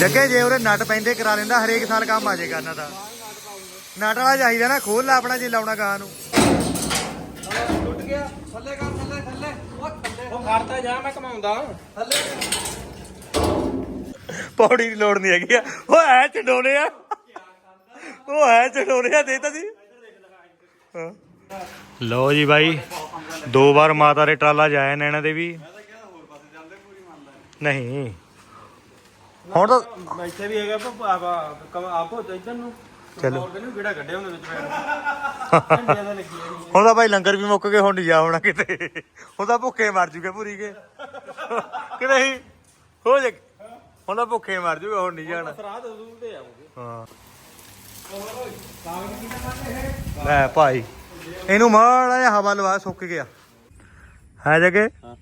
ਜੱਗੇ ਜੇ ਉਹਦੇ ਨਟ ਪੈਂਦੇ ਕਰਾ ਲੈਂਦਾ ਹਰੇਕ ਸਾਲ ਕੰਮ ਆ ਜਾਏਗਾ ਇਹਨਾਂ ਦਾ। ਨਟ ਵਾਲਾ ਚਾਹੀਦਾ ਨਾ ਖੋਲ ਲੈ ਆਪਣਾ ਜੇ ਲਾਉਣਾ ਗਾਂ ਨੂੰ। ਟੁੱਟ ਗਿਆ ਥੱਲੇ ਕਰ ਥੱਲੇ ਥੱਲੇ। ਉਹ ਥੱਲੇ। ਉਹ ਕਰਤਾ ਜਾ ਮੈਂ ਕਮਾਉਂਦਾ ਥੱਲੇ। ਪੌੜੀ ਦੀ ਲੋੜ ਨਹੀਂ ਹੈਗੀ ਆ। ਉਹ ਐ ਚੰਡੋਲੇ ਆ। ਉਹ ਐ ਚੰਡੋਲੇ ਆ ਦੇਤਾ ਸੀ। ਲਓ ਜੀ ਬਾਈ ਦੋ ਵਾਰ ਮਾਤਾ ਦੇ ਟਰਾਲਾ ਜਾਇਆ ਨੈਣਾ ਦੇ ਵੀ ਨਹੀਂ। ਹੁਣ ਤਾਂ ਮੈਂ ਇੱਥੇ ਵੀ ਹੈਗਾ ਪਰ ਆਪੋ ਇੱਧਰ ਨੂੰ। ਚਲੋ। ਕਿਹਨੂੰ ਕਿਹੜਾ ਕੱਢਿਆ ਉਹਦੇ ਵਿੱਚ ਹੋਈ ਹੁਣ ਤਾਂ ਭਾਈ ਲੰਗਰ ਵੀ ਮੁੱਕ ਗਏ ਹੁਣ ਨਹੀਂ ਜਾ ਹੋਣਾ ਕਿਤੇ। ਹੁਣ ਤਾਂ ਭੁੱਖੇ ਮਰ ਜੂਗੇ ਪੂਰੀ ਕੇ। ਕਿ ਨਹੀਂ? ਹੋ ਜੇ ਹੁਣ ਤਾਂ ਭੁੱਖੇ ਮਰ ਜੂਗੇ ਹੁਣ ਨਹੀਂ ਜਾਣਾ। ਸਰਾਧ ਉਦੋਂ ਤੇ ਆਉਂਗੇ। ਹਾਂ। ਲੈ ਭਾਈ ਇਹਨੂੰ ਮਾੜਾ ਜਿਹਾ ਹਵਾ ਲਵਾ ਸੁੱਕ ਗਿਆ। ਹੈ ਜਗੇ? ਹਾਂ।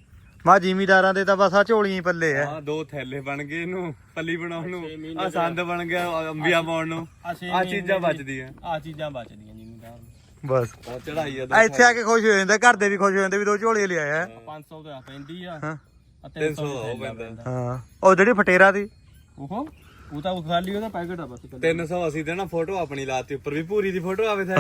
ਮਾ ਜ਼ਿਮੀਦਾਰਾਂ ਦੇ ਤਾਂ ਬਸ ਆ ਝੋਲੀਆਂ ਹੀ ਪੱਲੇ ਐ ਹਾਂ ਦੋ ਥੈਲੇ ਬਣ ਗਏ ਇਹਨੂੰ ਪੱਲੀ ਬਣਾਉਣ ਨੂੰ। ਆ ਸੰਦ ਬਣ ਗਿਆ ਅੰਬੀਆਂ ਪਾਉਣ ਨੂੰ। ਆ ਚੀਜ਼ਾਂ ਬਚਦੀਆਂ। ਆ ਚੀਜ਼ਾਂ ਬਚਦੀਆਂ ਜ਼ਿਮੀਦਾਰ ਬਸ। ਆ ਚੜਾਈ ਆ ਇੱਥੇ ਆ ਕੇ ਖੁਸ਼ ਹੋ ਜਾਂਦੇ ਘਰ ਦੇ ਵੀ ਖੁਸ਼ ਹੋ ਜਾਂਦੇ ਵੀ ਦੋ ਝੋਲੇ ਲਿਆਇਆ 500 ਤੇ ਆ ਪੈਂਦੀ ਆ। ਹਾਂ। ਆ 300 ਦਾ ਉਹ ਪੈਂਦਾ। ਹਾਂ। ਉਹ ਜਿਹੜੀ ਫਟੇਰਾ ਦੀ। ਉਹ? ਉਹ ਤਾਂ ਖਾਲੀ ਉਹਦਾ ਪੈਕਟ ਆ ਬਸ 300 ਅਸੀਂ ਤੇ ਨਾ ਫੋਟੋ ਆਪਣੀ ਲਾਤੀ ਉੱਪਰ ਵੀ ਪੂਰੀ ਦੀ ਫੋਟੋ ਆਵੇ ਹਾਂ।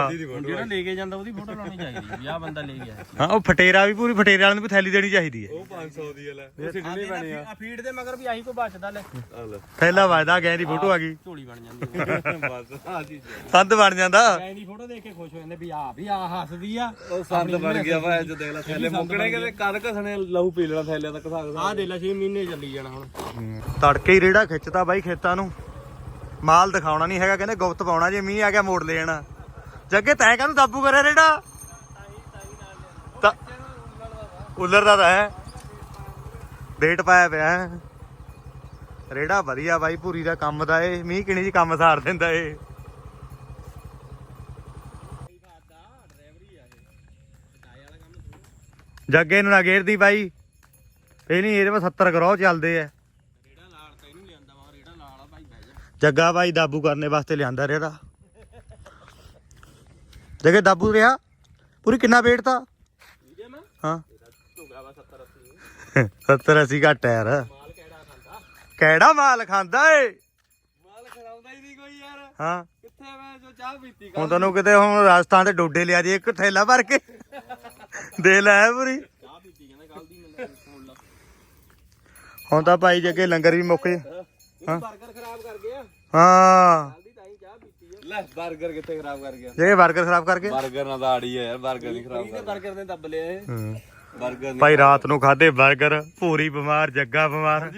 ਥੈਲੇ ਦੀ ਫੋਟੋ ਜਿਹੜਾ ਲੈ ਕੇ ਜਾਂਦਾ ਉਹਦੀ ਫੋਟੋ ਲਾਉਣੀ ਚਾਹੀਦੀ ਵੀ ਆਹ ਬੰਦਾ ਲੈ ਗਿਆ। ਹਾਂ ਉਹ ਫਟੇਰਾ ਵੀ ਪੂਰੀ ਫਟੇਰੇ ਵਾਲਿਆਂ ਨੂੰ ਵੀ ਥੈਲੀ ਦੇਣੀ ਚਾਹੀਦੀ ਹੈ। ਉਹ 500 ਦੀ ਲੈ। ਉਹ ਸਿੱਧਣੀ ਬਣੀ ਆ। ਫੀਡ ਦੇ ਮਗਰ ਵੀ ਆਹੀ ਕੋ ਬਚਦਾ ਲੈ। ਆ ਲੈ। ਥੈਲਾ ਵੱਜਦਾ ਗਏ ਦੀ ਫੋਟੋ ਆ ਗਈ। ਝੋਲੀ ਬਣ ਜਾਂਦੀ ਹੈ। ਬਸ ਆ ਚੀਜ਼ ਸੰਦ ਬਣ ਜਾਂਦਾ। ਗਾਇ ਦੀ ਫੋਟੋ ਦੇਖ ਕੇ ਖੁਸ਼ ਹੋ ਜਾਂਦੇ ਵੀ ਆ ਵੀ ਆ ਹੱਸਦੀ ਆ। ਉਹ ਸੰਦ ਬਣ ਗਿਆ ਵਾ ਜੋ ਦੇਖ ਲੈ ਥੈਲੇ ਮੁੱਕਣੇ ਕਿਤੇ ਕਦ ਘਸਣੇ ਲਹੂ ਪੀ ਲੈਣਾ ਥੈਲੇ ਤੱਕ ਸਾਗ ਆ ਦੇ ਲੈ 6 ਮਹੀਨੇ ਚੱਲੀ ਜਾਣਾ ਹੁਣ। ਤੜਕੇ ਹੀ ਰੇੜਾ ਖਿੱਚਤਾ ਬਾਈ ਖੇਤਾਂ ਨੂੰ। ਮਾਲ ਦਿਖਾਉਣਾ ਨਹੀਂ ਹੈਗਾ, ਕਹਿੰਦੇ ਗੁਪਤ ਪਾਉਣਾ, ਜੇ ਮੀਂਹ ਆ ਗਿਆ ਮੋੜ ਲੈ ਜਾਣਾ। ਜੱਗੇ, ਤੈਂ ਕਾਹਨੂੰ ਦਾਬੂ ਕਰਿਆ ਰੇੜਾ? ਤਾਂ ਉਲਰ ਦਾ ਤਾਂ ਹੈ। ਡੇਟ ਪਾਇਆ ਪਿਆ ਰੇੜਾ ਵਧੀਆ ਬਾਈ, ਪੂਰੀ ਦਾ ਕੰਮ ਦਾ ਏ। ਮੀਂਹ ਕਿਣੀ ਜੀ ਕੰਮ ਸਾਰ ਦਿੰਦਾ ਏ। ਜੱਗੇ ਨੂੰ ਨਾ ਗੇਰਦੀ ਬਾਈ। ਇਹ ਨਹੀਂ, ਇਹਦੇ ਵਿੱਚ 70 ਕਰੋ ਚੱਲਦੇ ਆ। ਜੱਗਾ ਭਾਈ ਦਾਬੂ ਕਰਨੇ ਵਾਸਤੇ ਲਿਆਂਦਾ ਰੇੜਾ ਜਗੇ ਦਾਬੂ ਰਿਹਾ? ਪੂਰੀ ਕਿੰਨਾ ਵੇਟ ਤਾ ਹਾਂ। ਝੋਗਾ ਵਾ 70 80 70 80 ਘੱਟ ਹੈ ਯਾਰ। ਮਾਲ ਕਿਹੜਾ ਖਾਂਦਾ? ਕਿਹੜਾ ਮਾਲ ਖਾਂਦਾ ਏ? ਮਾਲ ਖਰਾਉਂਦਾ ਹੀ ਨਹੀਂ ਕੋਈ ਯਾਰ। ਹਾਂ। ਕਿੱਥੇ ਮੈਂ ਜੋ ਚਾਹ ਪੀਤੀ ਹੁਣ ਤੈਨੂੰ ਕਿਤੇ ਹੁਣ ਰਾਜਸਥਾਨ ਦੇ ਡੋਡੇ ਲਿਆ ਜੀ ਇੱਕ ਥੈਲਾ ਭਰ ਕੇ। ਦੇ ਲੈ ਪੂਰੀ। ਚਾਹ ਪੀਤੀ ਕਹਿੰਦਾ ਕੱਲ ਦੀ ਲਾ ਹੁਣ ਤਾਂ ਭਾਈ ਜੱਗੇ ਲੰਗਰ ਵੀ ਮੁੱਕ ਹਾਂ। ਬਰਗਰ ਖਰਾਬ ਕਰ ਗਿਆ। ਬਰਗਰ ਨਾਲ ਤਾਂ ਆੜੀ ਆ ਯਾਰ ਨਹੀਂ ਖਰਾਬ ਇਹਨੇ ਬਰਗਰ ਨੇ ਦੱਬ ਲਿਆ ਬਰਗਰ ਭਾਈ ਰਾਤ ਨੂੰ ਖਾਦੇ ਬਰਗਰ ਭੂਰੀ ਬਿਮਾਰ ਜੱਗਾ ਬਿਮਾਰ।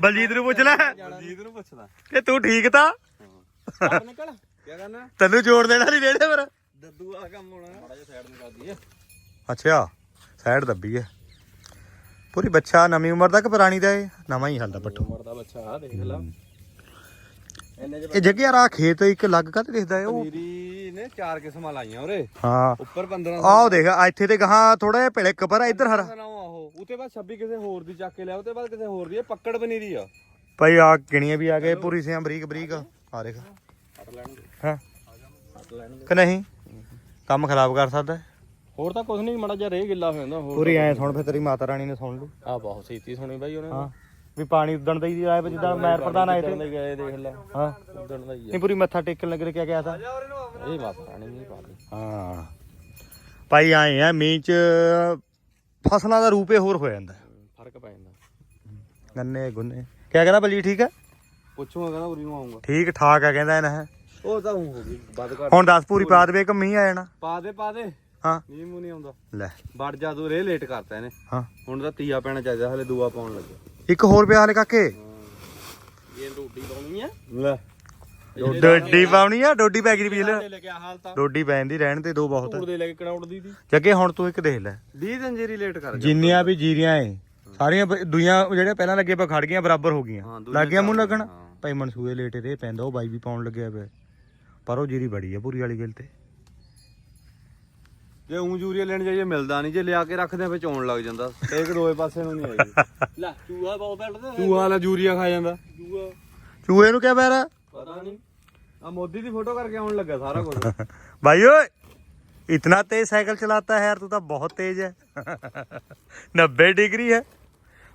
ਬਲਜੀਤ ਨੂੰ ਪੁੱਛ ਲੈ। ਬਲਜੀਤ ਨੂੰ ਪੁੱਛ ਲੈ ਕਿ ਤੂੰ ਠੀਕ ਤਾਂ? ਤੈਨੂੰ ਜੋੜ ਦੇਣਾ ਨਹੀਂ ਰੇੜੇ ਪਰ ਦੱਦੂ ਆ ਕੰਮ ਹੋਣਾ। ਮਾੜਾ ਜਿਹਾ ਸਾਈਡ ਨੂੰ ਕਰ ਦਈਏ ਅੱਛਾ ਸਾਈਡ ਦੱਬੀ ਹੈ ਪੂਰੀ ਬੱਚਾ ਨਵੀਂ ਉਮਰ ਦਾ ਕਿ ਪੁਰਾਣੀ ਦਾ ਇਹ ਨਵਾਂ ਹੀ ਹਾਲਦਾ ਪੱਠੂ। ਉਮਰ ਦਾ ਬੱਚਾ ਆ ਦੇਖ ਲਾ। ਇੰਨੇ ਇਹ ਜੱਗੇ ਯਾਰ ਆ ਖੇਤ ਇੱਕ ਲੱਗ ਕਾਤੇ ਦਿਖਦਾ ਹੈ ਉਹ? ਪਨੀਰੀ ਨੇ ਚਾਰ ਕਿਸਮਾਂ ਲਾਈਆਂ ਉਰੇ। ਹਾਂ। ਉੱਪਰ 15 ਆਹ ਦੇਖ ਆ ਇੱਥੇ ਤੇ ਗਾਂ ਥੋੜਾ ਜਿਹਾ ਭਿਲਕ ਪਰ ਆ, ਇੱਧਰ ਹਰਾ। ਉਹ ਉਤੇ ਬਾਅਦ 26 ਕਿਸੇ ਹੋਰ ਦੀ ਚੱਕ ਕੇ ਲਿਆ ਉਤੇ ਬਾਅਦ ਕਿਸੇ ਹੋਰ ਦੀ ਇਹ ਪੱਕੜ ਪਨੀਰੀ ਆ। ਭਾਈ ਆ ਕਿਣੀਆਂ ਵੀ ਆ ਗਏ ਪੂਰੀ ਸਿਆਂ ਬਰੀਕ ਆ ਦੇਖ। ਹਾਂ? ਕਿ ਨਹੀਂ? ਕੰਮ ਖਰਾਬ ਕਰ ਸਕਦਾ। ਹੈ। ਹੋਰ ਤਾਂ ਕੁਝ ਨਹੀਂ ਮਾੜਾ ਜਿਹਾ ਰੇ ਗਿੱਲਾ ਹੋ ਜਾਂਦਾ ਹੋਰ ਪੂਰੀ ਐ ਸੁਣ ਫੇ ਤੇਰੀ ਮਾਤਾ ਰਾਣੀ ਨੇ ਸੁਣ ਲਈ। ਆ ਬਹੁਤ ਸੀਤੀ ਸੁਣੀ ਬਾਈ ਉਹਨੇ ਹਾਂ ਵੀ ਪਾਣੀ ਉਦਣ ਦਾ ਹੀ ਆਇਆ ਵਾ ਜਿੱਦਾਂ ਮੈਰ ਪ੍ਰਧਾਨ ਆਏ ਤੇ। ਦੇ ਗਏ ਦੇਖ ਲੈ। ਹਾਂ। ਉਦਣ ਦਾ ਹੀ ਨਹੀਂ ਪੂਰੀ ਮੱਥਾ ਟੇਕਣ ਲੱਗ ਰਿਹਾ ਕਿਆ ਥਾ ਆ ਇਹ ਮਾਤਾ ਰਾਣੀ ਨਹੀਂ ਪਾ ਲਈ। ਹਾਂ। ਭਾਈ ਆਏ ਆ ਮੀਂਹ ਚ ਫਸਲਾਂ ਦਾ ਰੂਪ ਹੋਰ ਹੋ ਜਾਂਦਾ। ਫ਼ਰਕ ਪੈ ਜਾਂਦਾ। ਗੰਨੇ ਗੁੰਨੇ। ਕਿਆ ਕਹਿੰਦਾ ਬਲਜੀ ਠੀਕ ਹੈ ਪੁੱਛੂਗਾ ਕਹਿੰਦਾ ਉਰੀ ਨੂੰ ਆਉਂਗਾ ਠੀਕ ਠਾਕ ਆ ਕਹਿੰਦਾ ਇਹਨਾਂ ਹੈ। ਉਹ ਤਾਂ ਹੋ ਗਈ ਵੱਧ ਘੱਟ। ਹੁਣ 10 ਪੂਰੀ ਪਾ ਦੇਵੇ ਕਿ ਮੀਂਹ ਆ ਜਾਣਾ? ਪਾ ਦੇ ਪਾ ਦੇ। ਹਾਂ। ਨੀਂ ਮੂੰਹ ਨਹੀਂ ਆਉਂਦਾ। ਲੈ। ਵੜ ਜਾ ਤੂੰ ਰੇ ਲੇਟ ਕਰਤਾ ਇਹਨੇ। ਹਾਂ। ਹੁਣ ਤਾਂ ਤੀਆ ਪੈਣਾ ਚਾਹੀਦਾ ਹਲੇ ਦੂਆ ਪਾਉਣ ਲੱਗਿਆ। ਇੱਕ ਹੋਰ ਪਿਆ ਹਲੇ ਕਾਕੇ। ਇਹ ਰੋਟੀ ਲਾਉਣੀ ਆ। ਲੈ। ਡੋਡੀ ਪਾਉਣੀ ਆ ਡੋਡੀ ਪੈ ਗਈ ਪਿਛਲੇ ਲੈ ਕੇ ਆ ਹਾਲ ਤਾਂ। ਡੋਡੀ ਪੈਂਦੀ ਰਹਿਣ ਤੇ ਦੋ ਬਹੁਤ। ਧੂੜ ਦੇ ਲੈ ਕੇ ਕਣਾਉੜ ਦੀ। ਦੀ ਜੱਗੇ ਹੁਣ ਤੂੰ ਇੱਕ ਦੇਖ ਲੈ। 20 ਦਿਨ ਜੇਰੀ ਲੇਟ ਕਰ ਗਿਆ। ਜਿੰਨੀਆਂ ਵੀ ਜੀਰੀਆਂ ਏ ਸਾਰੀਆਂ ਦੂਈਆਂ ਜਿਹੜੇ ਪਹਿਲਾਂ ਲੱਗੇ ਪਾ ਖੜ ਗਈਆਂ ਬਰਾਬਰ ਹੋ ਗਈਆਂ। ਮੂੰਹ ਲੱਗਣ। ਭਾਈ ਮਨਸੂਏ ਲੇਟੇ ਤੇ ਪੈਂਦਾ ਉਹ ਬਾਈ ਵੀ ਪਾਉਣ ਲੱਗਿਆ ਪਿਆ। ਪਰ ਉਹ ਜੀਰੀ ਬੜੀ ਆ ਪੂਰੀ ਵਾਲੀ ਗਿਲ ਤੇ। ਜੇ ਊਂ ਯੂਰੀਆ ਲੈਣ ਜਾਈਏ ਮਿਲਦਾ ਨਹੀਂ ਜੇ ਲਿਆ ਕੇ ਰੱਖਦੇ ਆ ਫਿਰ ਚੋਣ ਲੱਗ ਜਾਂਦਾ ਤੇ ਇੱਕ ਦੋਏ ਪਾਸੇ ਨੂੰ ਨਹੀਂ ਆਈ ਲੈ ਚੂਹਾ ਬਹੁਤ ਬੈਠਦਾ ਚੂਹਾ ਵਾਲਾ ਯੂਰੀਆ ਖਾ ਜਾਂਦਾ ਚੂਹਾ ਚੂਹੇ ਨੂੰ ਕਿਆ ਪੈਰਾ ਪਤਾ ਨਹੀਂ ਆ ਮੋਦੀ ਦੀ ਫੋਟੋ ਕਰਕੇ ਆਉਣ ਲੱਗਾ ਸਾਰਾ ਕੁਝ भाई ओए इतना तेज साइकिल चलाता है यार तू तो बहुत तेज है नब्बे डिग्री है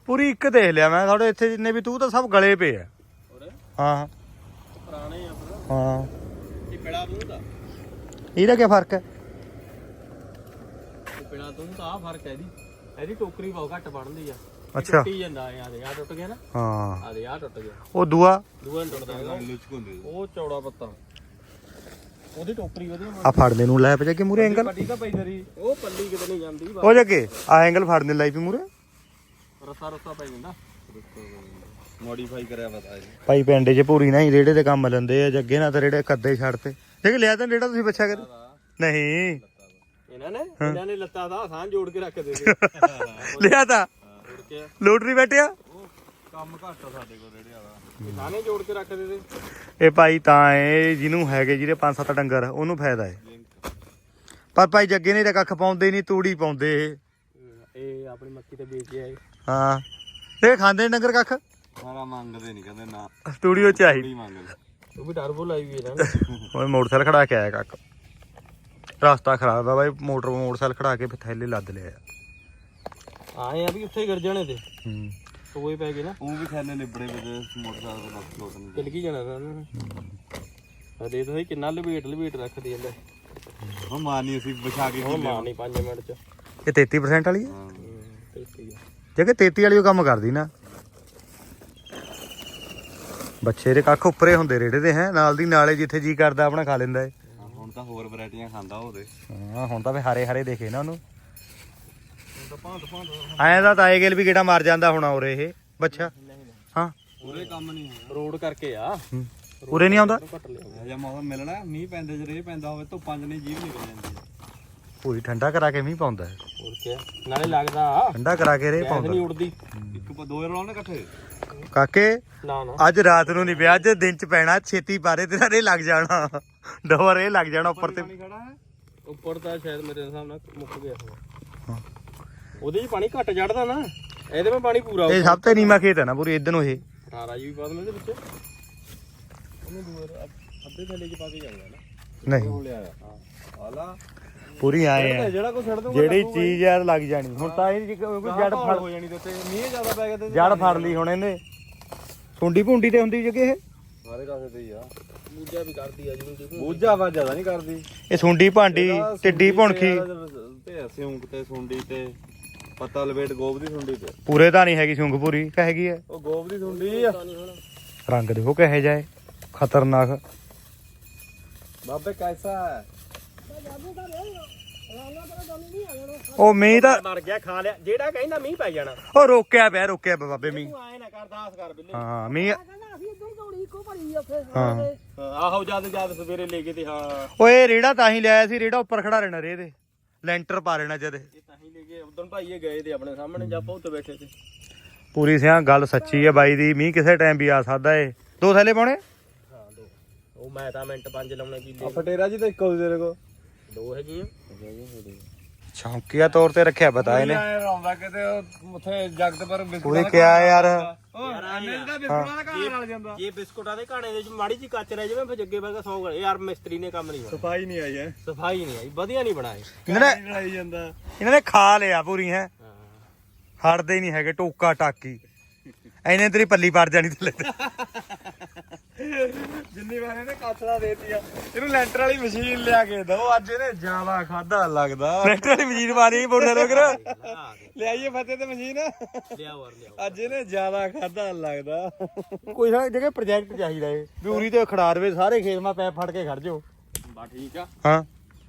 ਪੂਰੀ ਇੱਕ ਦੇਖ ਲਿਆ ਮੈਂ ਤੁਹਾਡੇ ਇੱਥੇ ਜਿੰਨੇ ਵੀ ਤੂੰ ਤਾਂ ਸਭ ਗਲੇ ਪਏ ਆ ਹੋਰ ਹਾਂ ਪੁਰਾਣੇ ਆ ਫਿਰ ਹਾਂ ਇਹ ਪਿੜਾ ਤੂੰ ਦਾ ਇਹਦਾ ਕੀ ਫਰਕ ਹੈ ਪਿੜਾ ਤੂੰ ਤਾਂ ਆ ਫ਼ਰਕ ਹੈ ਇਹਦੀ। ਇਹਦੀ ਟੋਕਰੀ ਬਹੁਤ ਘੱਟ ਬਣਦੀ ਆ। ਇਹ ਅੱਛਾ। ਟੁੱਟੀ ਜਾਂਦਾ ਆ ਦੇ ਆ ਟੁੱਟ ਗਿਆ ਨਾ? ਹਾਂ। ਆ ਦੇ ਆ ਟੁੱਟ ਗਿਆ। ਉਹ ਦੂਆ? ਦੂਆ ਨੀ ਟੁੱਟਦਾ ਹੈਗਾ। ਲੁਚਕੁੰਦੇ ਉਹ ਚੌੜਾ ਪੱਤਾ। ਉਹਦੀ ਟੋਕਰੀ ਵਧੀਆ ਆ ਫੜਨੇ ਨੂੰ ਲੈ ਪਜਾ ਕਿ ਮੂਰੇ ਐਂਗਲ ਪੱਟੀ ਤਾਂ ਪਈ ਦਰੀ ਉਹ ਪੱਲੀ ਕਿਤੇ ਨਹੀਂ ਜਾਂਦੀ ਬਸ। ਉਹ ਜੱਗੇ ਆ ਐਂਗਲ ਫੜਨੇ ਲਾਈ ਪਈ ਮੂਰੇ ਰਸਾ ਰਸਾ ਪੈ ਜਾਂਦਾ। ਮੋਡੀਫਾਈ ਕਰਿਆ ਪਤਾ ਹੈ ਭਾਈ ਪਿੰਡੇ 'ਚ ਪੂਰੀ ਨਹੀਂ ਰੇੜੇ ਤੇ ਕੰਮ ਲੈਂਦੇ ਆ ਜੱਗੇ ਨਾਲ ਤਾਂ ਰੇੜੇ ਕੱਦੇ ਛੱਡਤੇ। ਜੇ ਲਿਆ ਤਾਂ ਰੇੜਾ ਤੁਸੀਂ ਬੱਚਾ ਕਰ। ਨਹੀਂ। ਇਹਨਾਂ ਨੇ ਇਹਨਾਂ ਨੇ ਲੱਤਾਂ ਦਾ ਸਾਂ ਜੋੜ ਕੇ ਰੱਖ ਦੇ ਦੇ ਲਿਆ ਤਾਂ। ਲੋਟਰੀ ਬੈਠਿਆ? ਕੰਮ ਘੱਟ ਆ ਸਾਡੇ ਕੋਲ ਰੇੜੇ ਵਾਲਾ। ਸਾਨੇ ਜੋੜ ਕੇ ਰੱਖ ਦੇ ਦੇ ਇਹ ਭਾਈ ਤਾਂ ਏ ਜਿਹਨੂੰ ਹੈਗੇ ਜਿਹਦੇ ਪੰਜ ਸੱਤ ਡੰਗਰ ਉਹਨੂੰ ਫਾਇਦਾ ਹੈ। ਪਰ ਭਾਈ ਜੱਗੇ ਨੇ ਤਾਂ ਕੱਖ ਪਾਉਂਦੇ ਨਹੀਂ ਤੂੜੀ ਪਾਉਂਦੇ ਇਹ। ਆਪਣੀ ਮੱਕੀ ਤੇ ਵੇਚ ਆਏ। ਹਾਂ। ਇਹ ਖਾਂਦੇ ਨੀ ਡੰਗਰ ਕੱਖ? ਸਾਰਾ ਮੰਗਦੇ ਨਹੀਂ ਕਹਿੰਦੇ ਨਾ। ਚਾਹੀਦੀ ਨਹੀਂ ਮੰਗਦੇ। ਉਹ ਵੀ ਟਰਬੋ ਲਾਈ ਵੀ ਇਹਨਾਂ ਨੇ। ਉਹ ਮੋਟਰਸਾਈਕਲ ਖੜਾ ਕੇ ਆਇਆ ਕੱਕ ਰਸਤਾ ਖਰਾਬ ਆ ਬਾਈ ਮੋਟਰ ਮੋਟਰਸਾਈਕਲ ਖੜਾ ਕੇ ਫਿਰ ਥੈਲੇ ਲੱਦ ਲਿਆ ਆਏ ਆ ਵੀ ਉੱਥੇ ਹੀ ਗਿਰ ਜਾਣੇ ਤੇ। ਹੂੰ। ਟੋਏ ਪੈ ਗਏ ਨਾ। ਉਹ ਵੀ ਥੈਲੇ ਨਿਬੜੇ ਵਿੱਚ ਮੋਟਰਸਾਈਕਲ ਦਾ ਲੋਟ ਨਹੀਂ। ਚਲ ਕੀ ਜਾਣਾ ਇਹਨਾਂ ਨੇ ਆ ਦੇ ਤੁਸੀਂ ਕਿੰਨਾ ਲਵੇਟ ਲਵੇਟ ਰੱਖਦੀ ਜਾਂਦਾ ਉਹ ਮਾਨੀ ਅਸੀਂ ਵਿਛਾ ਕੇ ਮਾਰ ਨਹੀਂ 5 ਮਿੰਟ ਚ। ਇਹ 33% ਵਾਲੀ ਹੈ ਹਾਂ। ਤੇ ਠੀਕ ਆ ਜਗੇ 33 ਵਾਲੀ ਉਹ ਕੰਮ ਕਰਦੀ ਨਾ। ਬੱਚੇ ਦੇ ਕੱਖ ਉੱਪਰੇ ਹੁੰਦੇ ਰੇੜੇ ਦੇ ਹੈ ਨਾਲ ਦੀ ਨਾਲੇ ਜਿੱਥੇ ਜੀ ਕਰਦਾ ਆਪਣਾ ਖਾ ਲੈਂਦਾ ਏ। ਹੁਣ ਤਾਂ ਹੋਰ ਵੈਰਾਈਟੀਆਂ ਖਾਂਦਾ ਉਹਦੇ ਹਾਂ ਹੁਣ ਤਾਂ ਫੇ ਹਰੇ ਹਰੇ ਦੇਖੇ ਨਾ ਉਹਨੂੰ। ਹੁਣ ਤਾਂ ਭਾਂਤ ਭਾਂਤ ਐਂ ਦਾ ਤਾਏ ਗੇਲ ਵੀ ਕਿਹੜਾ ਮਾਰ ਜਾਂਦਾ ਹੋਣਾ ਉਰੇ ਇਹ ਬੱਚਾ। ਹਾਂ। ਪੂਰੇ ਕੰਮ ਨਹੀਂ ਹੈ ਰੋਡ ਕਰਕੇ ਆ। ਉਰੇ ਨਹੀਂ ਆਉਂਦਾ? ਘੱਟ ਲਿਆ ਜਾਂ ਮੌਸਮ ਮਿਲਣਾ ਮੀਂਹ ਪੈਂਦੇ ਚ ਰੇ ਪੈਂਦਾ ਹੋਵੇ ਧੁੱਪਾਂ ਚ ਨਹੀਂ ਜੀਭ ਨਿਕਲ ਜਾਂਦੀ। ਪੂਰੀ ਠੰਡਾ ਕਰਾ ਕੇ ਮੀਂਹ ਪਾਉਂਦਾ। ਹੈ ਹੋਰ ਕੀ ਨਾਲੇ ਲੱਗਦਾ। ਠੰਡਾ ਕਰਾ ਕੇ ਰੇ ਪਾਉਂਦਾ। ਨਹੀਂ ਉੜਦੀ ਇੱਕ ਦੋ ਰਲਾਉਣੇ ਇਕੱਠੇ। ਕਾਕੇ ਨਾ ਨਾ। ਅੱਜ ਰਾਤ ਨੂੰ ਨਹੀਂ ਪਿਆ ਅੱਜ ਦਿਨ ਚ ਪੈਣਾ ਛੇਤੀ ਪਾਰੇ ਤੇਰਾ ਰੇ ਲੱਗ ਜਾਣਾ। ਡਬਰ ਇਹ ਲੱਗ ਜਾਣਾ ਉੱਪਰ ਤੇ। ਪਾਣੀ ਖੜਾ ਹੈ? ਉੱਪਰ ਤਾਂ ਸ਼ਾਇਦ ਮੇਰੇ ਹਿਸਾਬ ਨਾਲ ਮੁੱਕ ਗਿਆ ਹੋਵੇ ਹਾਂ। ਉਹਦੇ 'ਚ ਪਾਣੀ ਘੱਟ ਚੜਦਾ ਨਾ ਇਹਦੇ ਵਿੱਚ ਪਾਣੀ ਪੂਰਾ ਇਹ ਸਭ ਤੋਂ ਨੀਮਾ ਖੇਤ ਹੈ ਨਾ ਪੂਰੀ ਇਧਰ ਨੂੰ ਇਹ। 18 ਜੀ ਵੀ ਪਾ ਦਿੰਦੇ ਇਹਦੇ ਵਿੱਚ। ਉਹਨੂੰ ਦੂਰ ਅੱਧੇ ਥੱਲੇ 'ਚ ਪਾ ਕੇ ਜਾਊਗਾ ਨਾ। ਨਹੀਂ। ਲਿਆ ਆਲਾ ਪੂਰੀ ਆਏ ਆ। ਜਿਹੜਾ ਕੋ ਛੱਡ ਦੂੰਗਾ ਜਿਹੜੀ ਚੀਜ਼ ਯਾਰ ਲੱਗ ਜਾਣੀ। ਹੁਣ ਤਾਂ ਇਹ ਕੋਈ ਜੜ ਫੜ ਹੋ ਜਾਣੀ ਤੇ ਉੱਤੇ ਮੀਂਹ ਜ਼ਿਆਦਾ ਪੈ ਗਿਆ ਤੇ ਜੜ ਫੜ ਲਈ ਹੁਣ ਇਹਨੇ। ਸੁੰਡੀ ਭੁੰਡੀ ਤੇ ਹੁੰਦੀ ਜਗੇ ਇਹ? ਸਾਰੇ ਕਾਸੇ ਤੇ ਹੀ ਆ। ਮੂਜਾ ਵੀ ਕਰਦੀ ਆ ਜਿਹਨੂੰ ਜਿਹਨੂੰ ਬੂਝਾ ਵਾ ਜ਼ਿਆਦਾ ਨਹੀਂ ਕਰਦੀ। ਇਹ ਸੁੰਡੀ ਭਾਂਡੀ ਟਿੱਡੀ ਭੁਣਖੀ। ਤੇ ਸਿਉਂਕ ਤੇ ਸੁੰਡੀ ਤੇ ਪੱਤਾ ਲਵੇਟ ਗੋਬ ਦੀ ਸੁੰਡੀ ਤੇ। ਪੂਰੇ ਤਾਂ ਨਹੀਂ ਹੈਗੀ ਸੁੰਗ ਪੂਰੀ ਕਹੇਗੀ ਹੈ ਉਹ ਗੋਬ ਦੀ ਸੁੰਡੀ ਆ। ਰੰਗ ਦੇਖੋ ਕਹੇ ਜਾਏ ਖਤਰਨਾਕ। ਬਾਬੇ ਕੈਸਾ ਹੈ? ਉਹ ਮੀਂਹ ਤਾਂ ਮਰ ਗਿਆ ਖਾ ਲਿਆ। ਜਿਹੜਾ ਕਹਿੰਦਾ ਮੀਂਹ ਪੈ ਜਾਣਾ। ਉਹ ਰੋਕਿਆ ਪਿਆ ਰੋਕਿਆ ਪਿਆ ਬਾਬੇ ਮੀਂਹ। ਤੂੰ ਆਏ ਨਾ ਕਰ ਦਾਸ ਕਰ ਬਿੱਲੇ। ਹਾਂ ਮੀਂਹ ਹਾਂ। ਆਹੋ ਜਦ ਜਦ ਸਵੇਰੇ ਲੈ ਕੇ ਤੇ ਹਾਂ। ਓਏ ਰੇੜਾ ਤਾਂ ਹੀ ਲਿਆਇਆ ਸੀ ਰੇੜਾ ਉੱਪਰ ਖੜਾ ਰਹਿਣਾ ਰੇ ਇਹਦੇ। ਲੈਂਟਰ ਪਾ ਲੈਣਾ ਜਦੇ। ਇਹ ਤਾਂ ਹੀ ਲੈ ਕੇ ਉਦੋਂ ਭਾਈ ਇਹ ਗਏ ਤੇ ਆਪਣੇ ਸਾਹਮਣੇ ਜਾਂ ਉੱਤੇ ਬੈਠੇ ਤੇ। ਪੂਰੀ ਸਿਆ ਗੱਲ ਸੱਚੀ ਹੈ ਬਾਈ ਦੀ ਮੀਂਹ ਕਿਸੇ ਟਾਈਮ ਵੀ ਆ ਸਕਦਾ ਏ। ਦੋ ਥੈਲੇ ਪਾਉਣੇ? ਹਾਂ ਦੋ। ਉਹ ਮੈਂ ਤਾਂ ਮਿੰਟ ਪੰਜ ਲਾਉਣੇ ਕੀ ਆ ਫਟੇਰਾ ਜੀ ਤਾਂ ਇੱਕੋ ਤੇਰੇ ਕੋ ਦੋ ਹੈਗੀਆਂ ਸ਼ੌਂਕੀਆ ਤੌਰ ਤੇ ਰੱਖਿਆ ਪਤਾ ਇਹਨੇ। ਆਉਂਦਾ ਕਿਤੇ ਉਹ ਉੱਥੇ ਜਗਤ ਪਰ ਪੂਰੀ ਕਿਆ ਯਾਰ। ਯਾਰ ਆ। ਬਿਸਕੁਟਾਂ ਦਾ ਘਰ ਨਾਲ ਜਾਂਦਾ। ਜੇ ਬਿਸਕੁਟਾਂ ਦੇ ਘਾਣੇ ਦੇ ਵਿੱਚ ਮਾੜੀ ਜੀ ਕੱਚ ਰਹਿ ਜਾਵੇ ਫਿਰ ਜੱਗੇ ਵਰਗਾ ਸੌ ਗਏ ਯਾਰ ਮਿਸਤਰੀ ਨੇ ਕੰਮ ਨਹੀਂ ਸਫ਼ਾਈ ਨਹੀਂ ਆਈ ਹੈ। ਸਫ਼ਾਈ ਨਹੀਂ ਆਈ ਵਧੀਆ ਨਹੀਂ ਬਣਾਏ। ਇਹਨਾਂ ਨੇ ਲੜਾਈ ਜਾਂਦਾ। ਇਹਨਾਂ ਨੇ ਖਾ ਲਿਆ ਪੂਰੀ ਹੈ। ਹਾਂ। ਹਟਦੇ ਹੀ ਨਹੀਂ ਹੈਗੇ ਟੋਕਾ ਟਾਕੀ ਐਨੇ ਤੇਰੀ ਪੱਲੀ ਪੜ ਜਾਣੀ ਥੱਲੇ ਤੇ। ਜਿੰਨੀ ਵਾਰ ਇਹਨੇ ਕਾਥਲਾ ਦੇਤੀ ਆ। ਇਹਨੂੰ ਲੈਂਟਰ ਵਾਲੀ ਮਸ਼ੀਨ ਲਿਆ ਕੇ ਦੋ ਅੱਜ ਇਹਨੇ ਜ਼ਿਆਦਾ ਖਾਦਾ ਲੱਗਦਾ। ਟਰੈਕਟਰ ਵਾਲੀ ਮਸ਼ੀਨ ਮਾਰੀ ਬੋਲਦਾ ਲੋਕ ਲਿਆ ਦੇ, ਲਿਆਈਏ ਫਤਿਹ ਤੇ ਮਸ਼ੀਨ। ਲਿਆਓ ਲਿਆਓ। ਅੱਜ ਇਹਨੇ ਜ਼ਿਆਦਾ ਖਾਦਾ ਲੱਗਦਾ। ਕੋਈ ਨਾ ਜਗ੍ਹਾ ਪ੍ਰੋਜੈਕਟ ਚਾਹੀਦਾ ਏ। ਵੀ ਉਰੀ ਤੇ ਖੜਾਰਵੇ ਸਾਰੇ ਖੇਤ ਮਾ ਪੈਪ ਫੜ ਕੇ ਖੜ ਜਾਓ। ਬਾ ਠੀਕ ਆ। ਹਾਂ।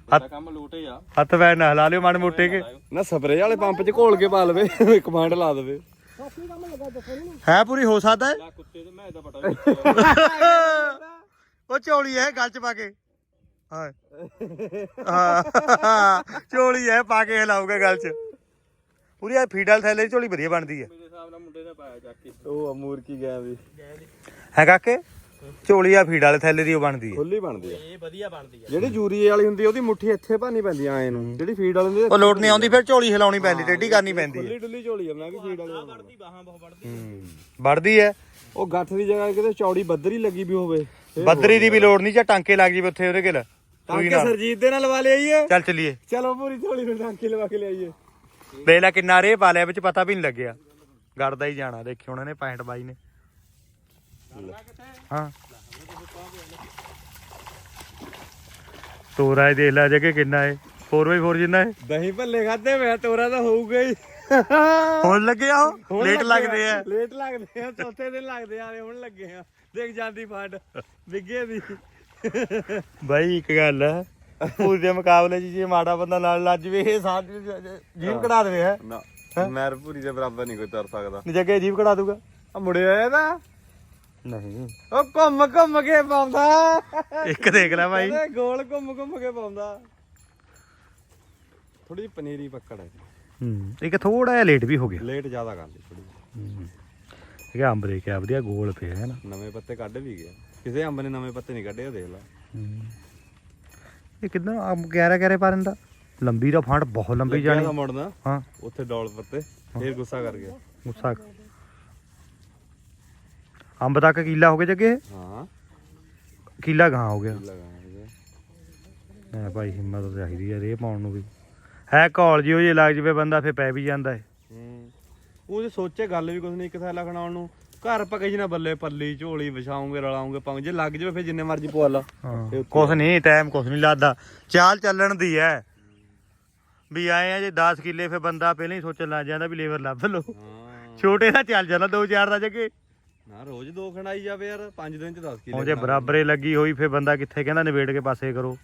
ਤੁਹਾਡਾ ਕੰਮ ਲੋਟੇ ਆ। ਹੱਥ ਪੈਰ ਨਾ ਹਿਲਾ ਲਿਓ ਮਾੜੇ ਮੋਟੇ ਕੇ। ਨਾ ਸਪਰੇ ਵਾਲੇ ਪੰਪ 'ਚ ਘੋਲ ਕੇ ਪਾ ਲਵੇ ਕਮਾਂਡ ਲਾ ਦੇਵੇ। ਹੈ ਪੂਰੀ ਹੋ ਸਕਦਾ ਹੈ? ਲੈ ਕੁੱਤੇ ਤੇ ਮੈਂ ਇਹਦਾ ਪਟਾ ਵੀ ਉਹ ਝੋਲੀ ਹੈ ਗੱਲ ਚ ਪਾ ਕੇ। ਹਾਂ ਹਾਂ। ਝੋਲੀ ਹੈ ਪਾ ਕੇ ਹਿਲਾਊਗਾ ਗੱਲ ਚ। ਪੂਰੀ ਆ ਫੀਡਲ ਥੈਲੇ ਦੀ ਝੋਲੀ ਵਧੀਆ ਬਣਦੀ ਹੈ। ਮੇਰੇ ਹਿਸਾਬ ਨਾਲ ਮੁੰਡੇ ਨੇ ਪਾਇਆ ਚੱਕ ਕੇ। ਉਹ ਅਮੂਰ ਕੀ ਗਿਆ ਵੀ। ਹੈ ਕਾਕੇ? ਝੋਲੀ ਆ ਫੀਡ ਵਾਲੇ ਥੈਲੇ ਦੀ ਉਹ ਬਣਦੀ ਹੈ। ਖੁੱਲੀ ਬਣਦੀ ਆ। ਇਹ ਵਧੀਆ ਬਣਦੀ ਆ। ਜਿਹੜੀ ਜੂਰੀਏ ਵਾਲੀ ਹੁੰਦੀ ਆ, ਉਹਦੀ ਮੁੱਠੀ ਇੱਥੇ ਭਾਨੀ ਪੈਂਦੀ ਆ ਐ ਨੂੰ। ਜਿਹੜੀ ਫੀਡ ਵਾਲੀ ਹੁੰਦੀ ਉਹ ਲੋਟ ਨਹੀਂ ਆਉਂਦੀ ਫਿਰ ਝੋਲੀ ਹਿਲਾਉਣੀ ਪੈਂਦੀ ਟੇਢੀ ਕਰਨੀ ਪੈਂਦੀ ਹੈ ਖੁੱਲੀ ਡੁੱਲੀ ਝੋਲੀ ਆ ਮੈਂ ਕਿ ਫੀਡ ਵਾਲੀ ਵੜਦੀ ਬਾਹਾਂ ਬਹੁਤ ਵੜਦੀ। ਵੜਦੀ ਹੈ। ਉਹ ਗੱਠ ਦੀ ਜਗ੍ਹਾ ਕਿਤੇ ਚੌੜੀ ਬੱਦਰੀ ਲੱਗੀ ਵੀ ਹੋਵੇ ਬੱਦਰੀ ਦੀ ਵੀ ਲੋੜ ਨਹੀਂ ਜਾਂ ਟਾਂਕੇ ਲੱਗ ਜੀ ਉੱਥੇ ਉਹਦੇ ਕੋਲ। ਟਾਂਕੇ ਸਰਜੀਤ ਦੇ ਨਾਲ ਲਵਾ ਲਿਆਈਏ ਚੱਲ ਚੱਲੀਏ। ਚਲੋ ਪੂਰੀ ਝੋਲੀ ਨੂੰ ਟਾਂਕੇ ਲਵਾ ਕੇ ਲਿਆਈਏ। ਦੇਖ ਲੈ ਕਿੰਨਾ ਰੇ ਪਾ ਲਿਆ ਵਿੱਚ ਪਤਾ ਵੀ ਨਹੀਂ ਲੱਗਿਆ। ਗੜਦਾ ਹੀ ਜਾਣਾ ਦੇਖੀ ਉਹਨਾਂ ਨੇ 65 ਬਾਈ ਨੇ। ਹਾਂ। ਤੋਰਾ ਇਹ ਦੇਖ ਲੈ ਜਗੇ ਕਿੰਨਾ ਹੈ 4x4 ਜਿੰਨਾ ਹੈ ਦਹੀਂ ਭੱਲੇ ਖਾਦੇ ਮੈਂ ਤੋਰਾ ਤਾਂ ਹੋਊਗਾ ਹੀ। ਹੁਣ ਲੱਗਿਆ ਉਹ? ਲੇਟ ਲੱਗੇ ਲੱਗਦੇ ਆ। ਲੇਟ ਲੱਗਦੇ ਆ ਚੌਥੇ ਦਿਨ ਲੱਗਦੇ ਆ ਹੁਣ ਲੱਗੇ ਆ। ਦੇਖ ਜਾਂਦੀ ਫੰਡ ਵਿੱਗੇ ਦੀ। ਬਾਈ ਇੱਕ ਗੱਲ ਹੈ ਪੂਰੇ ਦੇ ਮੁਕਾਬਲੇ 'ਚ ਜੇ ਮਾੜਾ ਬੰਦਾ ਨਾਲ ਲੱਜ ਵੇ ਇਹ ਸਾਥ ਜੀਵ ਕਢਾ ਦੇਵੇ ਹੈ? ਨਾ ਮੈਰਪੂਰੀ ਦੇ ਬਰਾਬਰ ਨਹੀਂ ਕੋਈ ਤਰ ਸਕਦਾ। ਜੱਗੇ ਜੀਵ ਕਢਾ ਦੂਗਾ। ਆ ਮੁੜਿਆ ਇਹਦਾ? ਨਹੀਂ। ਉਹ ਘੁੰਮ ਘੁੰਮ ਕੇ ਪਾਉਂਦਾ। ਇੱਕ ਦੇਖ ਲੈ ਭਾਈ। ਕਹਿੰਦੇ ਗੋਲ ਘੁੰਮ ਘੁੰਮ ਕੇ ਪਾਉਂਦਾ। ਥੋੜੀ ਪਨੀਰੀ ਪੱਕੜ ਹੈ। ਹੂੰ ਇੱਕ ਥੋੜਾ ਜਿਹਾ ਲੇਟ ਵੀ ਹੋ ਗਿਆ। ਲੇਟ ਜ਼ਿਆਦਾ ਕਰ ਲਈ ਥੋੜੀ ਇਹ ਅੰਬ ਦੇ ਕਿਆ ਵਧੀਆ ਗੋਲ ਪਿਆ ਹੈ ਨਾ ਨਵੇਂ ਪੱਤੇ ਕੱਢ ਵੀ ਗਿਆ ਕਿਸੇ ਅੰਬ ਨੇ ਨਵੇਂ ਪੱਤੇ ਨਹੀਂ ਕੱਢੇ ਉਹ ਦੇਖ ਲੈ। ਇਹ ਕਿਦਾਂ ਅੰਬ ਗਹਿਰਾ ਗਹਿਰੇ ਪਾ ਦਿੰਦਾ? ਲੰਬੀ ਦਾ ਫੰਡ ਬਹੁਤ ਲੰਬੀ ਲੱਗਿਆ ਜਾਣੀ। ਤਾਂ ਮੁੜਨਾ। ਹਾਂ। ਉੱਥੇ ਡੌਲ ਪੱਤੇ ਫੇਰ ਗੁੱਸਾ ਕਰ ਗਿਆ। ਗੁੱਸਾ ਅੰਬ ਤੱਕ ਕੀਲਾ ਹੋ ਗਿਆ ਜੱਗੇ ਹਾਂ। ਕੀਲਾ ਗਾਂ ਹੋ ਗਿਆ। ਲਗਾ ਐ ਭਾਈ ਹਿੰਮਤ ਚਾਹੀਦੀ ਆ ਰੇ ਪਾਉਣ ਨੂੰ ਵੀ। ਹੈ ਕਾਲ ਜੀ ਉਹ ਜੇ ਲੱਗ ਜਵੇ ਬੰਦਾ ਫੇ ਪੈ ਵੀ ਜਾਂਦਾ ਹੈ ਹੂੰ। ਉਹ ਜੇ ਸੋਚੇ ਗੱਲ ਵੀ ਕੁਝ ਨਹੀਂ ਇੱਕ ਥੈਲਾ ਖਣਾਉਣ ਨੂੰ। ਘਰ ਪਕੇ ਜੀ ਨਾ ਬੱਲੇ ਪੱਲੀ ਝੋਲੀ ਵਿਛਾਉਂਗੇ ਰਲਾਉਂਗੇ ਪੰਗ ਜੇ ਲੱਗ ਜਾਵੇ ਫੇਰ ਜਿੰਨੇ ਮਰਜ਼ੀ ਪਵਾ ਲਾ ਹਾਂ ਕੁਛ ਨਹੀਂ ਟਾਈਮ ਕੁਛ ਨਹੀਂ ਲੱਗਦਾ। ਚਾਲ ਚੱਲਣ ਦੀ ਐ। ਵੀ ਆਏ ਆ ਜੇ 10 ਕਿੱਲੇ ਫੇ ਬੰਦਾ ਪਹਿਲਾਂ ਹੀ ਸੋਚਣ ਲੱਗ ਜਾਂਦਾ ਵੀ ਲੇਬਰ ਲੱਭ ਲਓ। ਹਾਂ। ਛੋਟੇ ਦਾ ਚੱਲ ਜਾਂਦਾ ਦੋ ਚਾਰ ਦਾ ਜੱਗੇ। ਨਾ ਰੋਜ਼ ਦੋ ਖਣਾਈ ਜਾਵੇ ਯਾਰ 5 ਦਿਨ ਚ 10 ਕਿਲੋ ਉਹ ਜੇ ਬਰਾਬਰੇ ਲੱਗੀ ਹੋਈ ਫੇ ਬੰਦਾ ਕਿੱਥੇ ਕਹਿੰਦਾ ਨਿਬੇੜ ਕੇ ਪਾਸੇ ਕਰੋ।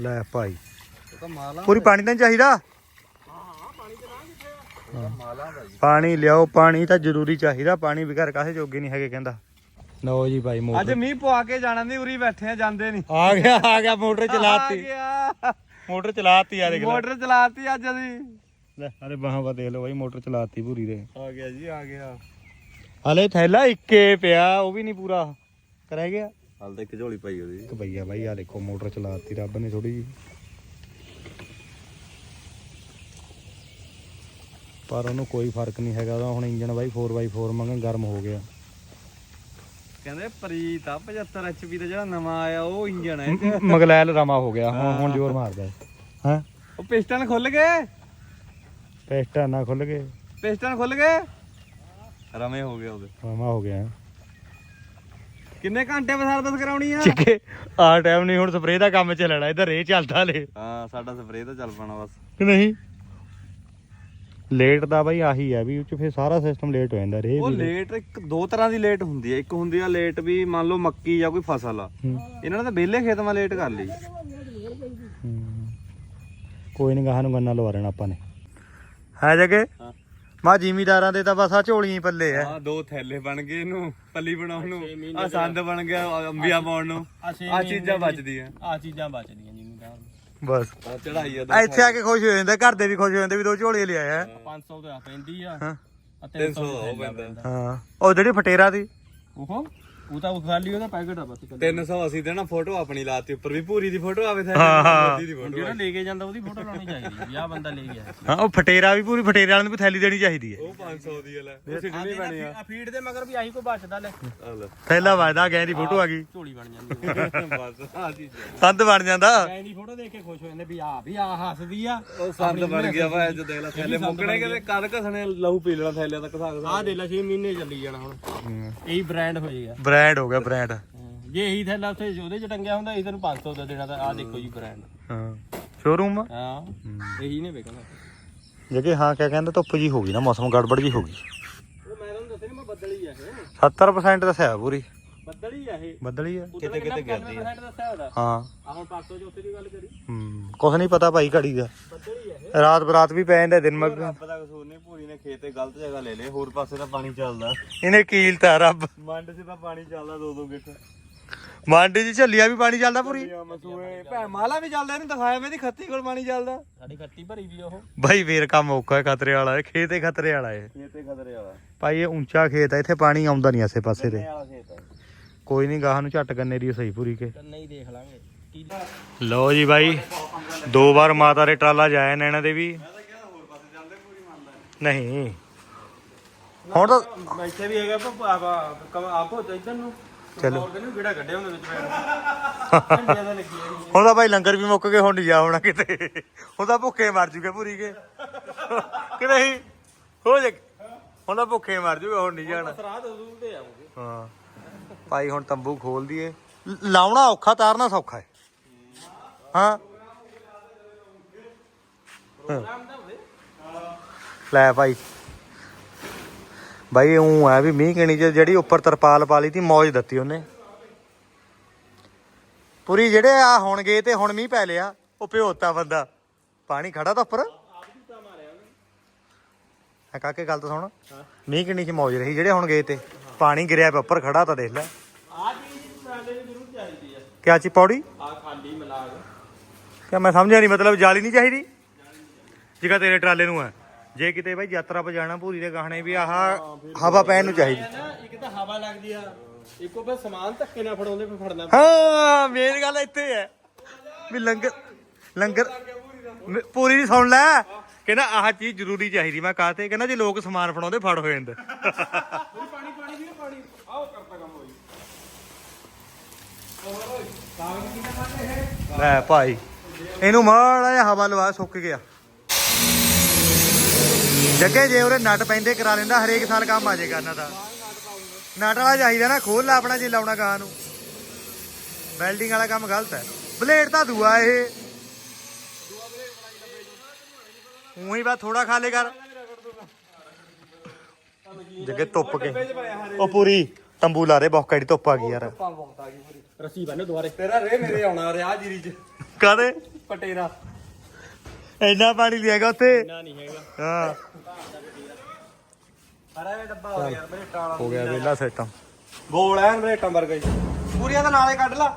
ਲੈ ਭਾਈ। ਤਾਂ ਮਾਲਾ ਪੂਰੀ ਪਾਣੀ ਤਾਂ ਨੀ ਚਾਹੀਦਾ? ਮਾਲਾ ਦਾ ਜੀ ਪਾਣੀ ਲਿਆਓ ਪਾਣੀ ਤਾਂ ਜ਼ਰੂਰੀ ਚਾਹੀਦਾ। ਪਾਣੀ ਬਗੈਰ ਕਾਸੇ ਜੋਗੇ ਨਹੀਂ ਹੈਗੇ ਕਹਿੰਦਾ। ਲਓ ਜੀ ਭਾਈ ਅੱਜ ਮੋਟਰ ਮੀਂਹ ਪਵਾ ਕੇ ਜਾਣਾ ਨਹੀਂ ਉਰੀ ਬੈਠੇ ਆ ਜਾਂਦੇ ਨਹੀਂ। ਆ ਗਿਆ ਆ ਗਿਆ ਮੋਟਰ ਆ ਚਲਾਤੀ ਗਿਆ। ਮੋਟਰ ਚਲਾਤੀ ਆ ਦੇਖ ਲੈ। ਮੋਟਰ ਚਲਾਤੀ ਅੱਜ ਅਸੀਂ। ਲੈ ਅਰੇ ਬਾਹਾਂ ਵਾ ਦੇਖ ਲਓ ਭਾਈ ਮੋਟਰ ਚਲਾਤੀ ਪੂਰੀ ਦੇ ਆ ਗਿਆ ਜੀ ਆ ਗਿਆ। ਹਲੇ ਥੈਲਾ ਇੱਕੇ ਪਿਆ ਉਹ ਵੀ ਨਹੀਂ ਪੂਰਾ। ਕਰਾਇ ਗਿਆ? ਹਾਲ ਤਾਂ ਝੋਲੀ ਪਈ ਉਹਦੀ। ਇੱਕ ਭਈਆ ਭਾਈ ਆ ਦੇਖੋ ਮੋਟਰ ਚਲਾਤੀ ਰੱਬ ਨੇ ਥੋੜੀ ਜੀ ਪਰ ਉਹਨੂੰ ਕੋਈ ਫ਼ਰਕ ਨਹੀਂ ਹੈਗਾ ਉਹਦਾ ਹੁਣ ਇੰਜਨ ਬਾਈ 4x4 ਮੰਗਣ ਗਰਮ ਹੋ ਗਿਆ। ਕਹਿੰਦੇ ਪ੍ਰੀਤ ਆ 75 ਐਚਪੀ ਦਾ ਜਿਹੜਾ ਨਵਾਂ ਆਇਆ ਉਹ ਇੰਜਨ ਹੈ। ਮਗਲੈਲ ਰਮਾ ਹੋ ਗਿਆ ਹੁਣ ਹੁਣ ਜ਼ੋਰ ਮਾਰਦਾ ਹੈ। ਹਾਂ? ਉਹ ਪਿਸਟਨ ਖੁੱਲ ਗਏ? ਪੈਸਟਾ ਨਾ ਖੁੱਲ ਗਏ। ਪਿਸਟਨ ਖੁੱਲ ਗਏ? ਰਮੇ ਹੋ ਗਿਆ ਉਹਦੇ। ਰਮਾ ਹੋ ਗਿਆ ਕਿੰਨੇ ਘੰਟੇ ਸਰਵਿਸ ਕਰਾਉਣੀ ਆ? ਚਿੱਕੇ ਆ ਟਾਈਮ ਨਹੀਂ ਹੁਣ ਸਪਰੇਅ ਦਾ ਕੰਮ ਚੱਲਣਾ ਇਧਰ ਰੇ ਚੱਲਦਾ ਲੈ ਹਾਂ ਸਾਡਾ ਸਪਰੇਅ ਤਾਂ ਚੱਲ ਪੈਣਾ ਬਸ। ਕਿ ਨਹੀਂ? ਲੇਟ ਦਾ ਬਾਈ ਆਹੀ ਹੈ ਵੀ ਉਹ ਚ ਫਿਰ ਸਾਰਾ ਸਿਸਟਮ ਲੇਟ ਹੋ ਜਾਂਦਾ ਰੇ ਉਹ ਲੇਟ ਇੱਕ ਦੋ ਤਰ੍ਹਾਂ ਦੀ ਲੇਟ ਹੁੰਦੀ ਹੈ ਇੱਕ ਹੁੰਦੀ ਆ ਲੇਟ ਵੀ ਮੰਨ ਲਓ ਮੱਕੀ ਜਾਂ ਕੋਈ ਫਸਲ ਆ। ਇਹਨਾਂ ਨੇ ਤਾਂ ਵਿਹਲੇ ਖੇਤ ਮਾ ਲੇਟ ਕਰ ਲਈ। ਕੋਈ ਨਹੀਂ ਗਾਹਾਂ ਨੂੰ ਗੰਨਾ ਲਵਾ ਲੈਣਾ ਆਪਾਂ ਨੇ। ਹੈ ਜਗੇ ਹਾਂ। ਮਾ ਜ਼ਿਮੀਦਾਰਾਂ ਦੇ ਤਾਂ ਬਸ ਆ ਝੋਲੀਆਂ ਹੀ ਪੱਲੇ ਆ। ਆ ਦੋ ਥੈਲੇ ਬਣ ਗਏ ਇਹਨੂੰ ਪੱਲੀ ਬਣਾਉਣ ਨੂੰ। ਆ ਸੰਦ ਬਣ ਗਿਆ ਅੰਬੀਆਂ ਪਾਉਣ ਨੂੰ। ਆ ਚੀਜ਼ਾਂ ਬਚਦੀਆਂ। ਆ ਚੀਜ਼ਾਂ ਬਚਦੀਆਂ ਜਿੰਨੂੰ ਬਸ। ਆ ਚੜਾਈ ਆ ਇੱਥੇ ਆ ਕੇ ਖੁਸ਼ ਹੋ ਜਾਂਦੇ ਘਰ ਦੇ ਵੀ ਖੁਸ਼ ਹੋ ਜਾਂਦੇ ਵੀ ਦੋ ਝੋਲੇ ਲਿਆਇਆ 500 ਦਾ ਪੈਂਦੀ ਆ। ਹਾਂ। ਆ 300 ਉਹ ਪੈਂਦਾ। ਹਾਂ। ਉਹ ਜਿਹੜੀ ਫਟੇਰਾ ਦੀ। ਉਹ? ਉਹ ਤਾਂ ਖਾਲੀ ਉਹਦਾ ਪੈਕਟ ਆ ਬਸ 300 ਅਸੀਂ ਦੇਣਾ ਫੋਟੋ ਆਪਣੀ ਲਾਤੀ ਉੱਪਰ ਵੀ ਪੂਰੀ ਦੀ ਫੋਟੋ ਆਵੇ ਥੈਲੇ ਹਾਂ, ਹਾਂ। ਮੋਦੀ ਦੀ ਫੋਟੋ ਜਿਹੜਾ ਲੈ ਕੇ ਜਾਂਦਾ ਉਹਦੀ ਫੋਟੋ ਲਾਉਣੀ ਚਾਹੀਦੀ ਵੀ ਆ ਬੰਦਾ ਲੈ ਗਿਆ। ਹਾਂ ਉਹ ਫਟੇਰਾ ਵੀ ਪੂਰੀ ਫਟੇਰੇ ਵਾਲਿਆਂ ਨੂੰ ਵੀ ਥੈਲੀ ਦੇਣੀ ਚਾਹੀਦੀ ਹੈ। ਉਹ 500 ਦੀ ਆ ਲੈ ਉਹ ਸਿੱਧਣੀ ਪੈਣੀ ਆ। ਆ ਫੀਡ ਦੇ ਮਗਰ ਵੀ ਆਹੀ ਕੋ ਬਚਦਾ ਲੈ। ਆ ਲੈ। ਥੈਲਾ ਵਾਜਦਾ ਗੈਂ ਦੀ ਫੋਟੋ ਆ ਗਈ। ਝੋਲੀ ਬਣ ਜਾਂਦੀ ਬਸ ਆ ਚੀਜ਼ਾਂ ਸੰਦ ਬਣ ਜਾਂਦਾ। ਐਂ ਦੀ ਫੋਟੋ ਦੇਖ ਕੇ ਖੁਸ਼ ਹੋ ਜਾਂਦੇ ਵੀ ਆ ਵੀ ਆ ਹੱਸਦੀ ਆ। ਉਹ ਸੰਦ ਬਣ ਗਿਆ ਵਾ ਅੱਜ ਦੇਖ ਲੈ ਥੈਲੇ ਮੁੱਕਣੇ ਕਿਤੇ ਕਦ ਘਸਣੇ ਲਹੂ ਪੀ ਲੈਣਾ ਥੈਲੇ ਤੱਕ ਸਕਦਾ ਆ ਦੇ ਲੈ 6 ਮਹੀਨੇ ਚੱਲੀ ਜਾਣਾ ਹੁਣ। ਇਹੀ ਬ੍ਰਾਂਡ ਹੋ ਜਾਏਗਾ ਬ੍ਰਾਂਡ ਹੋ ਗਿਆ ਬ੍ਰਾਂਡ ਜੇ ਇਹੀ ਥੈਲਾ ਉੱਥੇ ਉਹਦੇ ਚ ਟੰਗਿਆ ਹੁੰਦਾ ਇਹ ਤੈਨੂੰ 500 ਦਾ ਦੇਣਾ ਤਾਂ ਆ ਦੇਖੋ ਜੀ ਬ੍ਰਾਂਡ ਹਾਂ ਸ਼ੋਰੂਮ ਹਾਂ ਇਹੀ ਨੇ ਵੇਖਣਾ। ਜਗੇ ਹਾਂ ਕਿਆ ਕਹਿੰਦਾ ਧੁੱਪ ਜੀ ਹੋ ਗਈ ਨਾ ਮੌਸਮ ਗੜਬੜ ਜੀ ਹੋ ਗਈ। ਉਹ ਮੈਂ ਤੁਹਾਨੂੰ ਦੱਸਿਆ ਨੀ ਮੈਂ ਬੱਦਲੀ ਆ ਇਹ। 70% ਦੱਸਿਆ ਪੂਰੀ। ਬੱਦਲੀ ਆ ਇਹ। ਬੱਦਲੀ ਆ। ਕਿਤੇ ਕਿਤੇ ਗਿਰਦੀ ਆ। ਦੱਸਿਆ ਉਹਦਾ ਹਾਂ। ਆ ਹੁਣ ਪਾਸੋਂ ਚੌਥੇ ਦੀ ਗੱਲ ਕਰੀ। ਹੂੰ ਕੁਛ ਨਹੀਂ ਪਤਾ ਭਾਈ ਘੜੀ ਦਾ। ਬੱਦਲੀ ਆ ਇਹ। ਰਾਤ ਬਰਾਤ ਵੀ ਪੈ ਜਾਂਦਾ ਦਿਨ ਮਗ ਰੱਬ ਦਾ ਕਸੂਰ ਨਹੀਂ ਪੂਰੀ ਨੇ ਖੇਤੇ ਗਲਤ ਜਗ੍ਹਾ ਲੈ ਲਏ ਹੋਰ ਪਾਸੇ ਤਾਂ ਪਾਣੀ ਚੱਲਦਾ। ਇਹਨੇ ਕੀਲਤਾ ਰੱਬ। ਮੰਡ 'ਚ ਤਾਂ ਪਾਣੀ ਚੱਲਦਾ ਦੋ ਦੋ ਗਿੱਟ ਮਾਂਡੀ ਜੀ ਝੱਲੀਆਂ ਵੀ ਪਾਣੀ ਚੱਲਦਾ ਪੂਰੀ। ਮਸੂਏ ਭੈ ਮਾਲਾ ਵੀ ਚੱਲਦਾ ਇਹਨੂੰ ਦਿਖਾਇਆ ਮੇਰੀ ਖੱਤੀ ਕੋਲ ਪਾਣੀ ਚੱਲਦਾ। ਸਾਡੀ ਖੱਤੀ ਭਰੀ ਵੀ ਉਹ। ਭਾਈ ਫੇਰ ਕੰਮ ਔਖਾ ਹੈ ਖਤਰੇ ਵਾਲਾ ਹੈ ਖੇਤ ਖਤਰੇ ਵਾਲਾ ਹੈ। ਖੇਤੇ ਖਤਰੇ ਵਾਲਾ। ਭਾਈ ਇਹ ਉੱਚਾ ਖੇਤ ਹੈ ਇੱਥੇ ਪਾਣੀ ਆਉਂਦਾ ਨਹੀਂ ਆਸੇ ਪਾਸੇ ਤੇ ਕੋਈ ਨਹੀਂ ਗਾਹਾਂ ਨੂੰ ਝੱਟ ਗੰਨੇ ਦੀ ਸਹੀ ਪੂਰੀ ਕੇ। ਕੰਨੇ ਹੀ ਦੇਖ ਲਾਂਗੇ। ਕੀ ਲਓ ਜੀ ਭਾਈ ਦੋ ਵਾਰ ਮਾਤਾ ਦੇ ਟਰਾਲਾ ਜਾਇਆ ਨੈਣਾ ਦੇ ਵੀ। ਨਹੀਂ। ਹੁਣ ਤਾਂ ਇੱਥੇ ਵੀ ਹੈਗਾ ਆਪੋ ਇੱਧਰ ਨੂੰ। ਚਲੋ। ਕਿਹੜਾ ਕੱਢਿਆ ਉਹਦੇ ਵਿੱਚ ਹੈ। ਹੁਣ ਤਾਂ ਭਾਈ ਲੰਗਰ ਵੀ ਮੁੱਕ ਗਏ ਹੁਣ ਨਹੀਂ ਜਾ ਹੋਣਾ ਕਿਤੇ। ਹੁਣ ਤਾਂ ਭੁੱਖੇ ਮਰ ਜੂਗੇ ਪੂਰੀ ਕੇ। ਕਿ ਨਹੀਂ? ਹੋ ਜੇ ਹੁਣ ਤਾਂ ਭੁੱਖੇ ਮਰ ਜੂਗੇ ਹੁਣ ਨਹੀਂ ਜਾਣਾ। ਹਾਂ। ਭਾਈ ਹੁਣ ਤੰਬੂ ਖੋਲ ਦਈਏ। ਲਾਉਣਾ ਔਖਾ ਤਾਰਨਾ ਸੌਖਾ ਹੈ। ਹਾਂ। ਲੈ ਭਾਈ। ਭਾਈ ਉਹ ਹੈ ਵੀ ਮੀਂਹ ਕਿਣੀ ਚ ਜਿਹੜੀ ਉੱਪਰ ਤਰਪਾਲ ਪਾ ਲਈ ਤੀ ਮੌਜ ਦਿੱਤੀ ਉਹਨੇ। ਪੂਰੀ ਜਿਹੜੇ ਆ ਹੁਣ ਗਏ ਤੇ ਹੁਣ ਮੀਂਹ ਪੈ ਲਿਆ ਉਹ ਭਿਓਤਾ ਬੰਦਾ। ਪਾਣੀ ਖੜਾ ਤਾਂ ਉੱਪਰ। ਆ ਕਾਕੇ ਗੱਲ ਤਾਂ ਸੁਣ। ਮੀਂਹ ਕਿਣੀ ਚ ਮੌਜ ਰਹੀ ਜਿਹੜੇ ਹੁਣ ਗਏ ਤੇ। ਪਾਣੀ ਗਿਰਿਆ ਪਿਆ, ਉੱਪਰ ਖੜਾ ਤਾਂ ਦੇਖ ਲੈ। ਆ ਚੀਜ਼ ਟਰਾਲੇ ਦੀ ਜ਼ਰੂਰ ਚਾਹੀਦੀ ਆ ਕਿਆ ਚੀ ਪੌੜੀ? ਆ ਖਾਲੀ ਮਲਾਗ ਕਿਆ ਮੈਂ ਸਮਝਿਆ ਨਹੀਂ, ਮਤਲਬ ਜਾਲੀ ਨਹੀਂ ਚਾਹੀਦੀ? ਜਿਗਾ ਤੇਰੇ ਟਰਾਲੇ ਨੂੰ ਹੈ ਜੇ ਕਿਤੇ ਭਾਈ ਯਾਤਰਾ 'ਤੇ ਜਾਣਾ ਪੂਰੀ ਦੇ ਗਾਹਣੇ ਵੀ ਆਹ ਹਵਾ ਪੈਣ ਨੂੰ ਚਾਹੀਦੀ। ਨਾ ਇੱਕ ਤਾਂ ਹਵਾ ਲੱਗਦੀ ਆ ਇੱਕੋ ਫਿਰ ਸਮਾਨ ਧੱਕੇ ਨਾਲ ਫੜਾਉਂਦੇ ਫਿਰ ਫੜਨਾ ਹਾਂ, ਮੇਨ ਗੱਲ ਇੱਥੇ ਹੈ ਵੀ ਲੰਗਰ ਲੰਗਰ ਪੂਰੀ ਨਹੀਂ ਸੁਣ ਲੈ। ਕਹਿੰਦਾ ਆਹ ਚੀਜ਼ ਜ਼ਰੂਰੀ ਚਾਹੀਦੀ, ਮੈਂ ਕਾਤੇ ਕਹਿੰਦਾ ਜੇ ਲੋਕ ਸਮਾਨ ਫੜਾਉਂਦੇ, ਫੜ ਹੋ ਜਾਂਦੇ ਪਾਣੀ ਪਾਣੀ ਵੀ ਪਾਣੀ ਆਓ ਕਰਤਾ ਕੰਮ ਹੋਈ ਹੋਰ ਕਾਗਜ਼ ਕਿੰਨਾ ਖਾਤੇ ਹੈ ਲੈ ਭਾਈ, ਇਹਨੂੰ ਮਾੜਾ ਜਿਹਾ ਹਵਾ ਲਵਾ, ਸੁੱਕ ਗਿਆ। ਜੱਗੇ, ਜੇ ਉਹਦੇ ਨਟ ਪੈਂਦੇ ਕਰਾ ਲੈਂਦਾ, ਹਰੇਕ ਸਾਲ ਕੰਮ ਆ ਜਾਏਗਾ ਇਹਨਾਂ ਦਾ। ਨਟ ਵਾਲਾ ਚਾਹੀਦਾ ਨਾ, ਖੋਲ ਲਾ ਆਪਣਾ ਜੇ ਲਾਉਣਾ ਗਾਂ ਨੂੰ। ਵੈਲਡਿੰਗ ਵਾਲਾ ਕੰਮ ਗਲਤ ਹੈ। ਬਲੇਡ ਤਾਂ ਦੂਆ ਇਹ। ਉਹੀ ਬਾ ਥੋੜਾ ਖਾਲੇ ਕਰ। ਜੱਗੇ, ਧੁੱਪ ਕੇ। ਉਹ ਪੂਰੀ ਤੰਬੂ ਲਾ ਰਹੇ ਬਹੁਤ ਕੜੀ ਧੁੱਪ ਆ ਗਈ ਯਾਰ। ਰੱਸੀ ਬੰਨ ਦੁਆਰੇ ਤੇਰਾ ਰੇ ਮੇਰੇ ਆਉਣਾ ਰਿਆ ਜੀਰੀ ਚ। ਕਾਦੇ ਪਟੇਰਾ। ਇੰਨਾ ਪਾਣੀ ਲਿਆਗਾ ਉੱਥੇ। ਨਾ ਨਹੀਂ ਹੈਗਾ। ਹਾਂ। ਅਰੇ ਡੱਬਾ ਹੋ ਗਿਆ ਮੇਰੇ ਟਾਲਾ ਹੋ ਗਿਆ ਵੇਲਾ ਸੈਟਮ ਗੋਲ ਐਨ ਮੇਰੇ ਟੰਬਰ ਗਈ ਪੂਰੀਆਂ ਤਾਂ ਨਾਲੇ ਕੱਢ ਲਾ।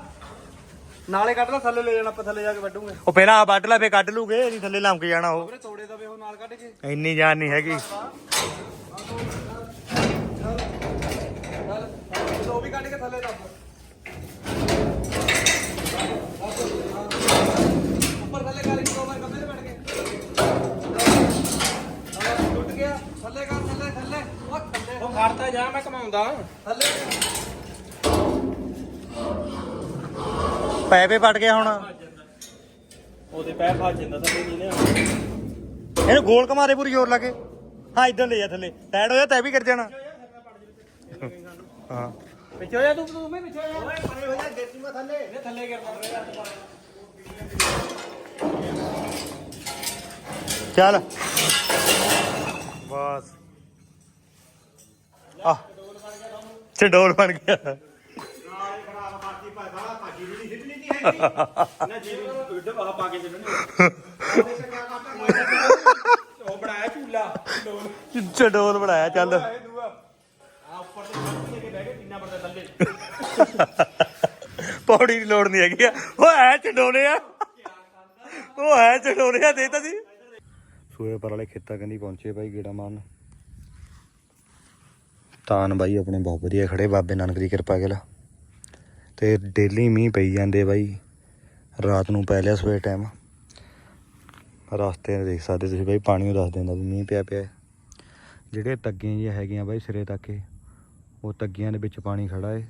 ਨਾਲੇ ਕੱਢ ਲਾ ਥੱਲੇ ਲੈ ਜਾਣਾ ਆਪਾਂ ਥੱਲੇ ਜਾ ਕੇ ਵੱਢੂਗੇ। ਉਹ ਪਹਿਲਾਂ ਆ ਵੱਢ ਲੈ ਫੇ ਕੱਢ ਲੂਗੇ ਨਹੀਂ ਥੱਲੇ ਲੰਮ ਕੇ ਜਾਣਾ ਉਹ। ਵੀਰੇ ਤੋੜੇ ਦਵੇ ਉਹ ਨਾਲ ਕੱਢ ਕੇ। ਇੰਨੀ ਜਾਨ ਨਹੀਂ ਹੈਗੀ। ਚੱਲ ਉਹ ਵੀ ਕੱਢ ਕੇ ਥੱਲੇ ਦੱਬ ਉੱਪਰ ਥੱਲੇ ਕਰ ਇੱਕ ਦੋ ਵਾਰ ਕੰਮੇ ਤੇ ਬੈਠ ਕੇ। ਟੁੱਟ ਗਿਆ। ਥੱਲੇ ਕਰ ਥੱਲੇ ਥੱਲੇ। ਉਹ ਥੱਲੇ। ਉਹ ਖੜਤਾ ਜਾ ਮੈਂ ਕਮਾਉਂਦਾ ਥੱਲੇ। ਪੈਪੇ ਪਟ ਗਿਆ ਹੁਣ। ਉਹਦੇ ਪੈਰ ਫਸ ਜਾਂਦਾ ਥੱਲੇ ਨਹੀਂ ਨੇ ਇਹਨੂੰ ਗੋਲ ਕਮਾਰੇ ਪੂਰੀ ਜ਼ੋਰ ਲਾ ਕੇ। ਹਾਂ ਇਦਾਂ ਲੈ ਜਾ ਥੱਲੇ। ਟਾਇਰ ਹੋ ਜਾ ਤੈ ਵੀ ਕਰ ਜਾਣਾ। ਹਾਂ। ਪਿੱਛੇ ਹੋ ਜਾ ਤੂੰ ਤੂੰ ਮੈਂ ਪਿੱਛੇ ਹੋ ਜਾ। ਓਏ ਪਰੇ ਹੋ ਜਾ ਦੇਤੀ ਮੈਂ ਥੱਲੇ। ਨੇ ਥੱਲੇ ਗਿਰਦਾ ਚੱਲ। ਬਸ। ਆ ਚੰਡੋਲ ਬਣ ਗਿਆ। ਨਾ ਜੀ ਉੱਡ ਬਾਹ ਪਾ ਕੇ ਚੱਲਣੀ ਉਹ ਬਣਾਇਆ ਝੂਲਾ ਚੰਡੋਲ ਬਣਾਇਆ ਚੱਲ। ਪੌੜੀ ਦੀ ਲੋੜ ਨਹੀਂ ਹੈਗੀ ਆ। ਉਹ ਐ ਚੰਡੋਲੇ ਆ। ਉਹ ਐ ਚੰਡੋਲੇ ਆ ਦੇ ਤਾ ਸੀ ਸੂਏ ਪਰ ਵਾਲੇ ਖੇਤਾਂ ਕੰਨੀ ਪਹੁੰਚੇ ਬਾਈ ਗੇੜਾ ਮਾਰਨ। ਤਾਨ ਬਾਈ ਆਪਣੇ ਬਹੁਤ ਵਧੀਆ ਖੜੇ ਬਾਬੇ ਨਾਨਕ ਦੀ ਕਿਰਪਾ ਗਿਲ ਤੇ ਡੇਲੀ ਮੀਂਹ ਪਈ ਜਾਂਦੇ ਬਾਈ ਰਾਤ ਨੂੰ ਪੈ ਲਿਆ ਸਵੇਰ ਟਾਈਮ ਰਸਤੇ ਦੇਖ ਸਕਦੇ ਤੁਸੀਂ ਬਾਈ ਪਾਣੀ ਉਹ ਦੱਸ ਦਿੰਦਾ ਵੀ ਮੀਂਹ ਪਿਆ ਪਿਆ। ਜਿਹੜੇ ਤੱਗੀਆਂ ਜਿਹੀਆਂ ਹੈਗੀਆਂ ਬਾਈ ਸਿਰੇ ਤੱਕ ਇਹ, ਉਹ ਤੱਗੀਆਂ ਦੇ ਵਿੱਚ ਪਾਣੀ ਖੜਾ ਏ।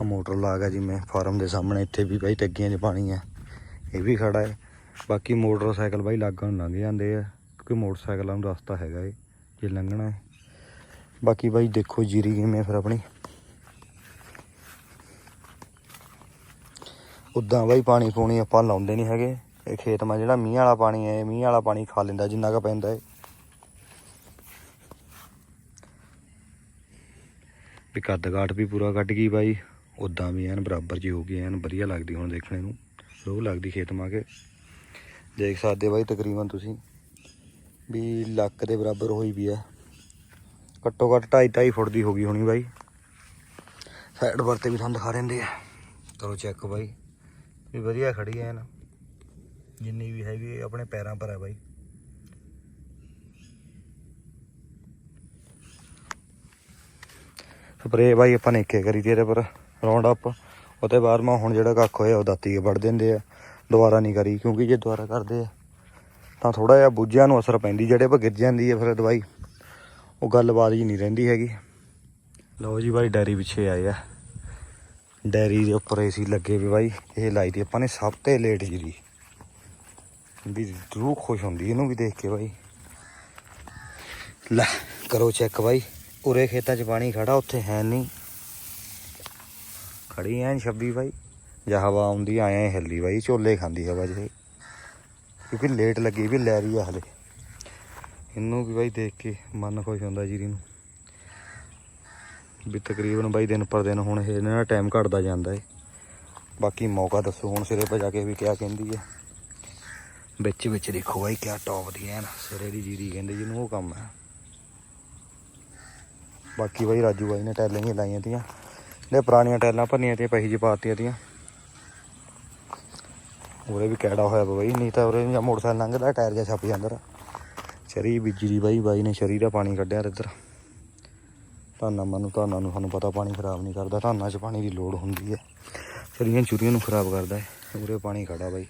ਆ ਮੋਟਰ ਲਾਗਾ ਜਿਵੇਂ ਫਾਰਮ ਦੇ ਸਾਹਮਣੇ, ਇੱਥੇ ਵੀ ਬਾਈ ਤੱਗੀਆਂ 'ਚ ਪਾਣੀ ਹੈ ਇਹ ਵੀ ਖੜਾ ਹੈ ਬਾਕੀ ਮੋਟਰਸਾਈਕਲ ਬਾਈ ਲਾਗਾਂ ਨੂੰ ਲੰਘ ਜਾਂਦੇ ਆ, ਕਿਉਂਕਿ ਮੋਟਰਸਾਈਕਲਾਂ ਨੂੰ ਰਸਤਾ ਹੈਗਾ ਏ, ਜੇ ਲੰਘਣਾ ਹੈ ਬਾਕੀ ਬਾਈ ਦੇਖੋ ਜੀਰੀ ਕਿਵੇਂ ਫਿਰ ਆਪਣੀ। ਉਦਾਂ ਬਾਈ ਪਾਣੀ ਪੂਣੀ ਆਪਾਂ ਲਾਉਂਦੇ ਨਹੀਂ ਹੈਗੇ। ਇਹ ਖੇਤ ਮਾ ਜਿਹੜਾ ਮੀਂਹ ਵਾਲਾ ਪਾਣੀ ਹੈ ਮੀਂਹ ਵਾਲਾ ਪਾਣੀ ਖਾ ਲੈਂਦਾ ਜਿੰਨਾ ਕੁ ਪੈਂਦਾ ਹੈ ਵੀ ਕੱਦ ਕਾਠ ਵੀ ਪੂਰਾ ਕੱਢ ਗਈ ਬਾਈ। ਉਦਾਂ ਵੀ ਐਨ ਬਰਾਬਰ ਜੀ ਹੋ ਗਈ, ਐਨ ਵਧੀਆ ਲੱਗਦੀ ਹੁਣ ਦੇਖਣੇ ਨੂੰ। ਰੋਹ ਲੱਗਦੀ ਖੇਤ ਮਾ ਕੇ। ਦੇਖ ਸਕਦੇ ਬਾਈ ਤਕਰੀਬਨ ਤੁਸੀਂ ਵੀ ਲੱਕ ਦੇ ਬਰਾਬਰ ਹੋਈ ਵੀ ਆ। ਘੱਟੋ ਘੱਟ 2.5 2.5 ਫੁੱਟ ਦੀ ਹੋ ਗਈ ਹੋਣੀ ਬਾਈ। ਸਾਈਡ ਵਰਤੇ ਵੀ ਤੁਹਾਨੂੰ ਦਿਖਾ ਰਹਿੰਦੇ ਆ। ਕਰੋ ਚੈੱਕ ਬਾਈ। ਵੀ ਵਧੀਆ ਖੜੀ ਐ ਨਾ ਜਿੰਨੀ ਵੀ ਹੈਗੀ, ਆਪਣੇ ਪੈਰਾਂ ਪਰ ਹੈ ਬਾਈ। ਸਪਰੇ ਬਾਈ ਆਪਾਂ ਨੇ ਇੱਕੇ ਕਰੀ ਤੀ ਇਹਦੇ ਪਰ ਰਾਉਂਡ ਅਪ ਉਹਦੇ ਬਾਅਦ ਮੈਂ ਹੁਣ ਜਿਹੜਾ ਕੱਖ ਹੋਇਆ, ਉਹ ਦਾਤੀ ਕੇ ਵੜ ਦਿੰਦੇ ਆ। ਦੁਬਾਰਾ ਨਹੀਂ ਕਰੀ, ਕਿਉਂਕਿ ਜੇ ਦੁਬਾਰਾ ਕਰਦੇ ਆ, ਤਾਂ ਥੋੜਾ ਜਿਹਾ ਬੂਝਿਆਂ ਨੂੰ ਅਸਰ ਪੈਂਦੀ, ਜਿਹੜੇ ਪਰ ਗਿਰ ਜਾਂਦੀ ਹੈ ਫਿਰ ਦਵਾਈ। ਉਹ ਗੱਲਬਾਤ ਹੀ ਨਹੀਂ ਰਹਿੰਦੀ ਹੈਗੀ। ਲਓ ਜੀ ਬਾਈ, ਡੈਰੀ ਪਿੱਛੇ ਆਏ ਆ। ਡੈਰੀ ਦੇ ਉੱਪਰ ਏਸੀ ਲੱਗੇ ਵੀ ਬਾਈ, ਇਹ ਲਾਈ ਦੀ ਆਪਾਂ ਨੇ ਸਭ ਤੋਂ ਲੇਟ ਜੀਰੀ ਵੀ ਰੂਹ ਖੁਸ਼ ਹੁੰਦੀ ਇਹਨੂੰ ਵੀ ਦੇਖ ਕੇ ਬਾਈ। ਲੈ, ਕਰੋ ਚੈੱਕ ਬਾਈ। ਉਰੇ ਖੇਤਾਂ 'ਚ ਪਾਣੀ ਖੜਾ, ਉੱਥੇ ਹੈ ਨਹੀਂ। ਖੜੀ ਐਨ 26 ਬਾਈ। ਜਾਂ ਹਵਾ ਆਉਂਦੀ ਆਇਆ ਹਿੱਲੀ ਬਾਈ ਝੋਲੇ ਖਾਂਦੀ ਹਵਾ ਜੇ ਕਿਉਂਕਿ ਲੇਟ ਲੱਗੀ ਵੀ, ਲੈ ਰਹੀ ਆ ਹਲੇ। ਇਹਨੂੰ ਵੀ ਬਾਈ ਦੇਖ ਕੇ ਮਨ ਖੁਸ਼ ਹੁੰਦਾ ਜੀਰੀ ਨੂੰ। ਵੀ ਤਕਰੀਬਨ ਬਾਈ ਦਿਨ ਪਰ ਦਿਨ ਹੁਣ ਇਹਨਾਂ ਦਾ ਟਾਈਮ ਘਟਦਾ ਜਾਂਦਾ ਏ। ਬਾਕੀ ਮੌਕਾ ਦੱਸੋ, ਹੁਣ ਸਿਰੇ ਪਾ ਜਾ ਕੇ ਵੀ ਕਿਆ ਕਹਿੰਦੀ ਹੈ ਵਿੱਚ ਵਿੱਚ ਦੇਖੋ ਬਾਈ ਕਿਆ ਟੌਪ ਦੀ ਐਨ, ਸਿਰੇ ਦੀ ਜੀਰੀ ਕਹਿੰਦੇ ਜਿਹਨੂੰ ਉਹ ਕੰਮ ਹੈ ਬਾਕੀ ਬਾਈ ਰਾਜੂ ਬਾਈ ਨੇ ਟੈਲਾਂ ਹੀ ਲਾਈਆਂ ਤੀਆਂ। ਨੇ ਪੁਰਾਣੀਆਂ ਟੈਲਾਂ ਭੰਨੀਆਂ ਤੇ ਪਹੀ ਜੀ ਪਾਤੀਆਂ ਤੀਆਂ। ਉਰੇ ਵੀ ਕਿਹੜਾ ਹੋਇਆ ਬਾਈ, ਨਹੀਂ ਤਾਂ ਉਰੇ ਜਾਂ ਮੋਟਰਸਾਈਕਲ ਲੰਘਦਾ, ਟਾਇਰ ਜਾਂ ਛੱਪ ਜਾਂਦਾ ਸ਼ਰੀ ਬੀਜੀ ਦੀ ਬਾਈ ਬਾਈ ਨੇ ਸ਼ਰੀ ਦਾ ਪਾਣੀ ਕੱਢਿਆ ਤੇ ਇੱਧਰ। ਧਾਨਾਂ ਮਨੂੰ, ਧਾਨਾਂ ਨੂੰ ਸਾਨੂੰ ਪਤਾ ਪਾਣੀ ਖਰਾਬ ਨਹੀਂ ਕਰਦਾ, ਧਾਨਾਂ 'ਚ ਪਾਣੀ ਦੀ ਲੋੜ ਹੁੰਦੀ ਹੈ। ਸ਼ਰੀਆਂ ਚੁਰੀਆਂ ਨੂੰ ਖਰਾਬ ਕਰਦਾ ਹੈ, ਉਰੇ ਪਾਣੀ ਖੜਾ ਬਾਈ।